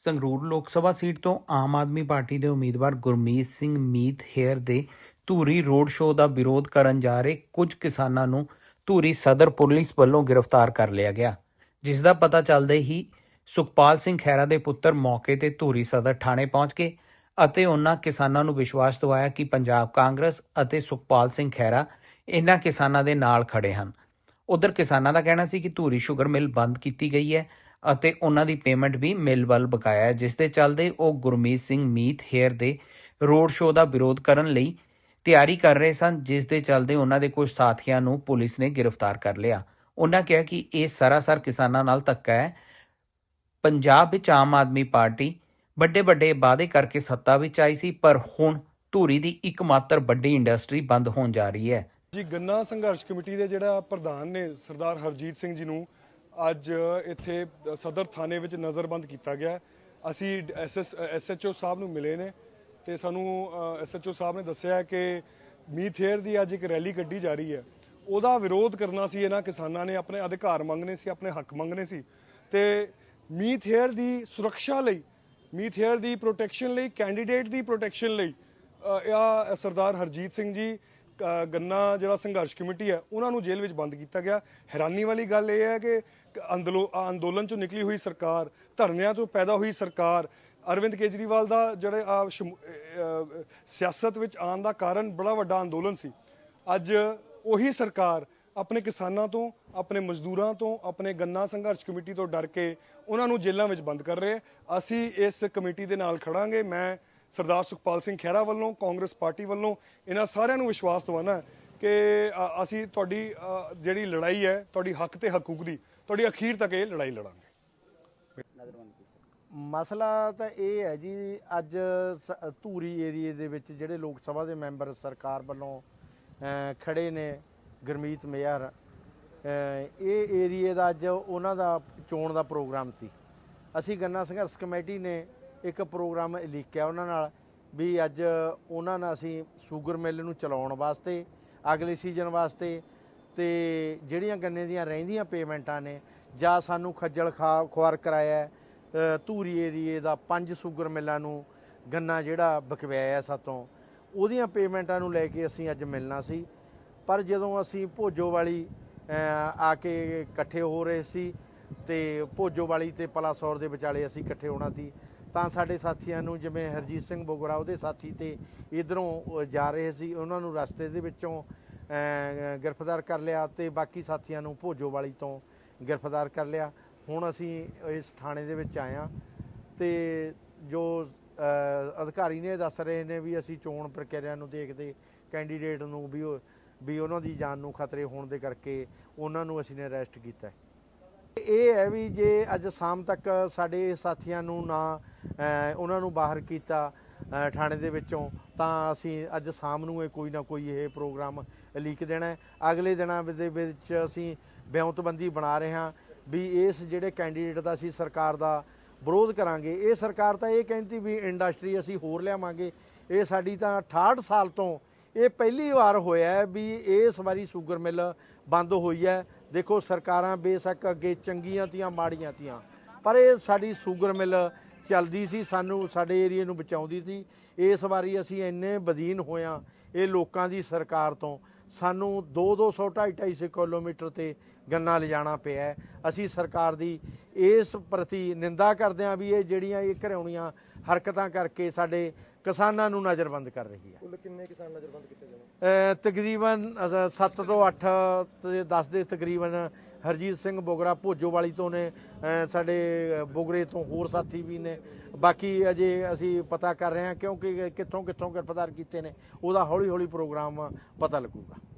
ਸੰਗਰੂਰ ਲੋਕ ਸਭਾ ਸੀਟ ਤੋਂ ਆਮ ਆਦਮੀ ਪਾਰਟੀ ਦੇ ਉਮੀਦਵਾਰ ਗੁਰਮੀਤ ਸਿੰਘ ਮੀਤ ਹੇਅਰ ਦੇ ਧੂਰੀ ਰੋਡ ਸ਼ੋਅ ਦਾ ਵਿਰੋਧ ਕਰਨ ਜਾ ਰਹੇ ਕੁਝ ਕਿਸਾਨਾਂ ਨੂੰ ਧੂਰੀ ਸਦਰ ਪੁਲਿਸ ਵੱਲੋਂ ਗ੍ਰਿਫਤਾਰ ਕਰ ਲਿਆ ਗਿਆ, ਜਿਸ ਦਾ ਪਤਾ ਚੱਲਦੇ ਹੀ ਸੁਖਪਾਲ ਸਿੰਘ ਖਹਿਰਾ ਦੇ ਪੁੱਤਰ ਮੌਕੇ ਤੇ ਧੂਰੀ ਸਦਰ ਥਾਣੇ ਪਹੁੰਚ ਕੇ ਅਤੇ ਉਹਨਾਂ ਕਿਸਾਨਾਂ ਨੂੰ ਵਿਸ਼ਵਾਸ ਦਿਵਾਇਆ ਕਿ ਪੰਜਾਬ ਕਾਂਗਰਸ ਅਤੇ ਸੁਖਪਾਲ ਸਿੰਘ ਖਹਿਰਾ ਇਹਨਾਂ ਕਿਸਾਨਾਂ ਦੇ ਨਾਲ ਖੜੇ ਹਨ। ਉਧਰ ਕਿਸਾਨਾਂ ਦਾ ਕਹਿਣਾ ਸੀ ਕਿ ਧੂਰੀ ਸ਼ੂਗਰ ਮਿਲ ਬੰਦ ਕੀਤੀ ਗਈ ਹੈ ਅਤੇ ਉਹਨਾਂ ਦੀ ਪੇਮੈਂਟ ਵੀ ਮਿਲ ਵੱਲ ਬਕਾਇਆ ਜਿਸ ਦੇ ਚੱਲਦੇ ਉਹ ਗੁਰਮੀਤ ਸਿੰਘ ਮੀਤ ਹੇਅਰ ਦੇ ਰੋਡ ਸ਼ੋਅ ਦਾ ਵਿਰੋਧ ਕਰਨ ਲਈ ਤਿਆਰੀ ਕਰ ਰਹੇ ਸਨ ਜਿਸ ਦੇ ਚੱਲਦੇ ਉਹਨਾਂ ਦੇ ਕੁਝ ਸਾਥੀਆਂ ਨੂੰ ਪੁਲਿਸ ਨੇ ਗ੍ਰਿਫਤਾਰ ਕਰ ਲਿਆ। ਉਹਨਾਂ ਕਿਹਾ ਕਿ ਇਹ ਸਰਾਸਰ ਕਿਸਾਨਾਂ ਨਾਲ ਧੱਕਾ ਹੈ। ਪੰਜਾਬ ਵਿੱਚ ਆਮ ਆਦਮੀ ਪਾਰਟੀ ਵੱਡੇ ਵੱਡੇ ਵਾਅਦੇ ਕਰਕੇ ਸੱਤਾ ਵਿੱਚ ਆਈ ਸੀ, ਪਰ ਹੁਣ ਧੂਰੀ ਦੀ ਇੱਕਮਾਤਰ ਵੱਡੀ ਇੰਡਸਟਰੀ ਬੰਦ ਹੋਣ ਜਾ ਰਹੀ ਹੈ। ਜੀ, ਗੰਨਾ ਸੰਘਰਸ਼ ਕਮੇਟੀ ਦੇ ਜਿਹੜਾ ਪ੍ਰਧਾਨ ਨੇ ਸਰਦਾਰ ਹਰਜੀਤ ਸਿੰਘ ਜੀ ਨੂੰ ਅੱਜ ਇੱਥੇ ਸਦਰ ਥਾਣੇ ਵਿੱਚ ਨਜ਼ਰਬੰਦ ਕੀਤਾ ਗਿਆ। ਅਸੀਂ ਐਸਐਚਓ ਸਾਹਿਬ ਨੂੰ ਮਿਲੇ ਨੇ ਤੇ ਸਾਨੂੰ ਐਸਐਚਓ ਸਾਹਿਬ ਨੇ ਦੱਸਿਆ ਕਿ ਮੀਥੇਰ ਦੀ ਅੱਜ ਇੱਕ ਰੈਲੀ ਕੱਢੀ ਜਾ ਰਹੀ ਹੈ। ਉਹਦਾ ਵਿਰੋਧ ਕਰਨਾ ਸੀ ਇਹਨਾਂ ਕਿਸਾਨਾਂ ਨੇ ਆਪਣੇ ਅਧਿਕਾਰ ਮੰਗਣੇ ਸੀ ਆਪਣੇ ਹੱਕ ਮੰਗਣੇ ਸੀ। ਤੇ ਮੀਥੇਰ ਦੀ ਸੁਰੱਖਿਆ ਲਈ ਮੀਥੇਰ ਦੀ ਪ੍ਰੋਟੈਕਸ਼ਨ ਲਈ ਕੈਂਡੀਡੇਟ ਦੀ ਪ੍ਰੋਟੈਕਸ਼ਨ ਲਈ ਅ, ਸਰਦਾਰ ਹਰਜੀਤ ਸਿੰਘ ਜੀ ਗੰਨਾ ਜਿਹੜਾ ਸੰਘਰਸ਼ ਕਮੇਟੀ ਹੈ, ਉਹਨਾਂ ਨੂੰ ਜੇਲ੍ਹ ਵਿੱਚ ਬੰਦ ਕੀਤਾ ਗਿਆ। ਹੈਰਾਨੀ ਵਾਲੀ ਗੱਲ ਇਹ ਹੈ ਕਿ ਅੰਦਲੋ ਅੰਦੋਲਨ ਚੋਂ ਨਿਕਲੀ ਹੋਈ ਸਰਕਾਰ, ਧਰਨਿਆਂ ਤੋਂ ਪੈਦਾ ਹੋਈ ਸਰਕਾਰ, ਅਰਵਿੰਦ ਕੇਜਰੀਵਾਲ ਦਾ ਜਿਹੜੇ ਆ ਸ਼ਮ- ਸਿਆਸਤ ਵਿੱਚ ਆਉਣ ਦਾ ਕਾਰਨ ਬੜਾ ਵੱਡਾ ਅੰਦੋਲਨ ਸੀ। ਅੱਜ ਉਹੀ ਸਰਕਾਰ ਆਪਣੇ ਕਿਸਾਨਾਂ ਤੋਂ, ਆਪਣੇ ਮਜ਼ਦੂਰਾਂ ਤੋਂ, ਆਪਣੇ ਗੰਨਾ ਸੰਘਰਸ਼ ਕਮੇਟੀ ਤੋਂ ਡਰ ਕੇ ਉਹਨਾਂ ਨੂੰ ਜੇਲ੍ਹਾਂ ਵਿੱਚ ਬੰਦ ਕਰ ਰਹੇ ਅਸੀਂ ਇਸ ਕਮੇਟੀ ਦੇ ਨਾਲ ਖੜਾਂਗੇ। ਮੈਂ ਸਰਦਾਰ ਸੁਖਪਾਲ ਸਿੰਘ ਖਹਿਰਾ ਵੱਲੋਂ ਕਾਂਗਰਸ ਪਾਰਟੀ ਵੱਲੋਂ ਇਹਨਾਂ ਸਾਰਿਆਂ ਨੂੰ ਵਿਸ਼ਵਾਸ ਦਿਵਾਉਣਾ ਹੈ ਕਿ ਅਸੀਂ ਤੁਹਾਡੀ ਜਿਹੜੀ ਲੜਾਈ ਹੈ ਤੁਹਾਡੀ ਹੱਕ ਤੇ ਹਕੂਕ ਦੀ ਤੁਹਾਡੀ ਅਖੀਰ ਤੱਕ ਇਹ ਲੜਾਈ ਲੜਾਂਗੇ। ਮਸਲਾ ਤਾਂ ਇਹ ਹੈ ਜੀ ਅੱਜ ਸ- ਧੂਰੀ ਏਰੀਏ ਦੇ ਵਿੱਚ ਜਿਹੜੇ ਲੋਕ ਸਭਾ ਦੇ ਮੈਂਬਰ ਸਰਕਾਰ ਵੱਲੋਂ ਅਹ, ਖੜੇ ਨੇ ਗਰਮੀਤ ਮੇਅਰ ਇਹ ਏਰੀਏ ਦਾ ਅੱਜ ਉਹਨਾਂ ਦਾ ਚੋਣ ਦਾ ਪ੍ਰੋਗਰਾਮ ਸੀ। ਅਸੀਂ ਗੰਨਾ ਸੰਘਰਸ਼ ਕਮੇਟੀ ਨੇ ਇੱਕ ਪ੍ਰੋਗਰਾਮ ਲਿਖਿਆ ਉਹਨਾਂ ਨਾਲ ਵੀ ਅੱਜ ਉਹਨਾਂ ਨਾਲ ਅਸੀਂ ਸ਼ੂਗਰ ਮਿੱਲ ਨੂੰ ਚਲਾਉਣ ਵਾਸਤੇ, ਅਗਲੇ ਸੀਜ਼ਨ ਵਾਸਤੇ ਤੇ ਜਿਹੜੀਆਂ ਗੰਨੇ ਦੀਆਂ ਰਹਿੰਦੀਆਂ ਪੇਮੈਂਟਾਂ ਨੇ, ਜਾਂ ਸਾਨੂੰ ਖੱਜਲ ਖਾ ਖੁਆਰ ਕਰਾਇਆ ਧੂਰੀ ਏਰੀਏ ਦਾ ਪੰਜ ਸ਼ੂਗਰ ਮਿੱਲਾਂ ਨੂੰ ਗੰਨਾ ਜਿਹੜਾ ਬਕਵਾਇਆ ਸਾਤੋਂ, ਉਹਦੀਆਂ ਪੇਮੈਂਟਾਂ ਨੂੰ ਲੈ ਕੇ ਅਸੀਂ ਅੱਜ ਮਿਲਣਾ ਸੀ। ਪਰ ਜਦੋਂ ਅਸੀਂ ਭੋਜੋ ਵਾਲੀ ਆ ਕੇ ਇਕੱਠੇ ਹੋ ਰਹੇ ਸੀ ਤੇ ਭੋਜੋ ਵਾਲੀ ਤੇ ਪਲਾਸੌਰ ਦੇ ਵਿਚਾਲੇ ਅਸੀਂ ਇਕੱਠੇ ਹੋਣਾ ਸੀ ਤਾਂ ਸਾਡੇ ਸਾਥੀਆਂ ਨੂੰ ਜਿਵੇਂ ਹਰਜੀਤ ਸਿੰਘ ਬੋਗਰਾ ਉਹਦੇ ਸਾਥੀ ਤੇ ਇਧਰੋਂ ਜਾ ਰਹੇ ਸੀ, ਉਹਨਾਂ ਨੂੰ ਰਸਤੇ ਦੇ ਵਿੱਚੋਂ ਗ੍ਰਿਫਤਾਰ ਕਰ ਲਿਆ ਤੇ ਬਾਕੀ ਸਾਥੀਆਂ ਨੂੰ ਭੋਜੋ ਵਾਲੀ ਤੋਂ ਗ੍ਰਿਫਤਾਰ ਕਰ ਲਿਆ। ਹੁਣ ਅਸੀਂ ਇਸ ਥਾਣੇ ਦੇ ਵਿੱਚ ਆਏ ਹਾਂ ਤੇ ਜੋ ਅਧਿਕਾਰੀ ਨੇ ਦੱਸ ਰਹੇ ਨੇ ਵੀ ਅਸੀਂ ਚੋਣ ਪ੍ਰਕਿਰਿਆ ਨੂੰ ਦੇਖਦੇ, ਕੈਂਡੀਡੇਟ ਨੂੰ ਵੀ ਵੀ ਉਹਨਾਂ ਦੀ ਜਾਨ ਨੂੰ ਖਤਰੇ ਹੋਣ ਦੇ ਕਰਕੇ ਉਹਨਾਂ ਨੂੰ ਅਸੀਂ ਨੇ ਅਰੈਸਟ ਕੀਤਾ ਇਹ ਹੈ ਵੀ ਜੇ ਅੱਜ ਸ਼ਾਮ ਤੱਕ ਸਾਡੇ ਸਾਥੀਆਂ ਨੂੰ ਨਾ ਉਹਨਾਂ ਨੂੰ ਬਾਹਰ ਕੀਤਾ ਥਾਣੇ ਦੇ ਵਿੱਚੋਂ, ਤਾਂ ਅਸੀਂ ਅੱਜ ਸ਼ਾਮ ਨੂੰ ਇਹ ਕੋਈ ਨਾ ਕੋਈ ਇਹ ਪ੍ਰੋਗਰਾਮ ਲੀਕ ਦੇਣਾ ਅਗਲੇ ਦਿਨਾਂ ਦੇ ਵਿੱਚ ਅਸੀਂ ਬਿਉਂਤਬੰਦੀ ਬਣਾ ਰਹੇ ਹਾਂ ਵੀ ਇਸ ਜਿਹੜੇ ਕੈਂਡੀਡੇਟ ਦਾ ਅਸੀਂ ਸਰਕਾਰ ਦਾ ਵਿਰੋਧ ਕਰਾਂਗੇ। ਇਹ ਸਰਕਾਰ ਤਾਂ ਇਹ ਕਹਿੰਦੀ ਵੀ ਇੰਡਸਟਰੀ ਅਸੀਂ ਹੋਰ ਲਿਆਵਾਂਗੇ। ਇਹ ਸਾਡੀ ਤਾਂ 68 ਸਾਲ ਤੋਂ ਇਹ ਪਹਿਲੀ ਵਾਰ ਹੋਇਆ ਵੀ ਇਸ ਵਾਰੀ ਸ਼ੂਗਰ ਮਿਲ ਬੰਦ ਹੋਈ ਹੈ। ਦੇਖੋ ਸਰਕਾਰਾਂ ਬੇਸ਼ੱਕ ਅੱਗੇ ਚੰਗੀਆਂ ਤੀਆਂ, ਮਾੜੀਆਂ ਤੀਆਂ, ਪਰ ਇਹ ਸਾਡੀ ਸ਼ੂਗਰ ਮਿਲ ਚੱਲਦੀ ਸੀ, ਸਾਨੂੰ ਸਾਡੇ ਏਰੀਏ ਨੂੰ ਬਚਾਉਂਦੀ ਸੀ। ਇਸ ਵਾਰੀ ਅਸੀਂ ਇੰਨੇ ਬਦੀਨ ਹੋਇਆਂ ਇਹ ਲੋਕਾਂ ਦੀ ਸਰਕਾਰ ਤੋਂ। ਸਾਨੂੰ 2 200 250 250 ਕਿਲੋਮੀਟਰ ਤੇ ਗੰਨਾ ਲਿਜਾਣਾ ਪਿਆ ਅਸੀਂ ਸਰਕਾਰ ਦੀ ਇਸ ਪ੍ਰਤੀ ਨਿੰਦਾ ਕਰਦੇ ਹਾਂ ਵੀ ਇਹ ਜਿਹੜੀਆਂ ਇਹ ਘਰਿਆਉਣੀਆਂ ਹਰਕਤਾਂ ਕਰਕੇ ਸਾਡੇ ਕਿਸਾਨਾਂ ਨੂੰ ਨਜ਼ਰਬੰਦ ਕਰ ਰਹੀ ਹੈ। ਕੁੱਲ ਕਿੰਨੇ ਕਿਸਾਨ ਨਜ਼ਰਬੰਦ ਕੀਤੇ? ਤਕਰੀਬਨ 7 ਤੋਂ 8 ਤੇ 10 ਦੇ ਤਕਰੀਬਨ ਹਰਜੀਤ ਸਿੰਘ ਬੋਗਰਾ ਭੋਜੋਵਾਲੀ ਤੋਂ ਨੇ ਸਾਡੇ ਬੋਗਰੇ ਤੋਂ ਹੋਰ ਸਾਥੀ ਵੀ ਨੇ। ਬਾਕੀ ਅਜੇ ਅਸੀਂ ਪਤਾ ਕਰ ਰਹੇ ਹਾਂ ਕਿਉਂਕਿ ਕਿੱਥੋਂ ਕਿੱਥੋਂ ਗ੍ਰਿਫਤਾਰ ਕੀਤੇ ਨੇ, ਉਹਦਾ ਹੌਲੀ ਹੌਲੀ ਪ੍ਰੋਗਰਾਮ ਪਤਾ ਲੱਗੂਗਾ।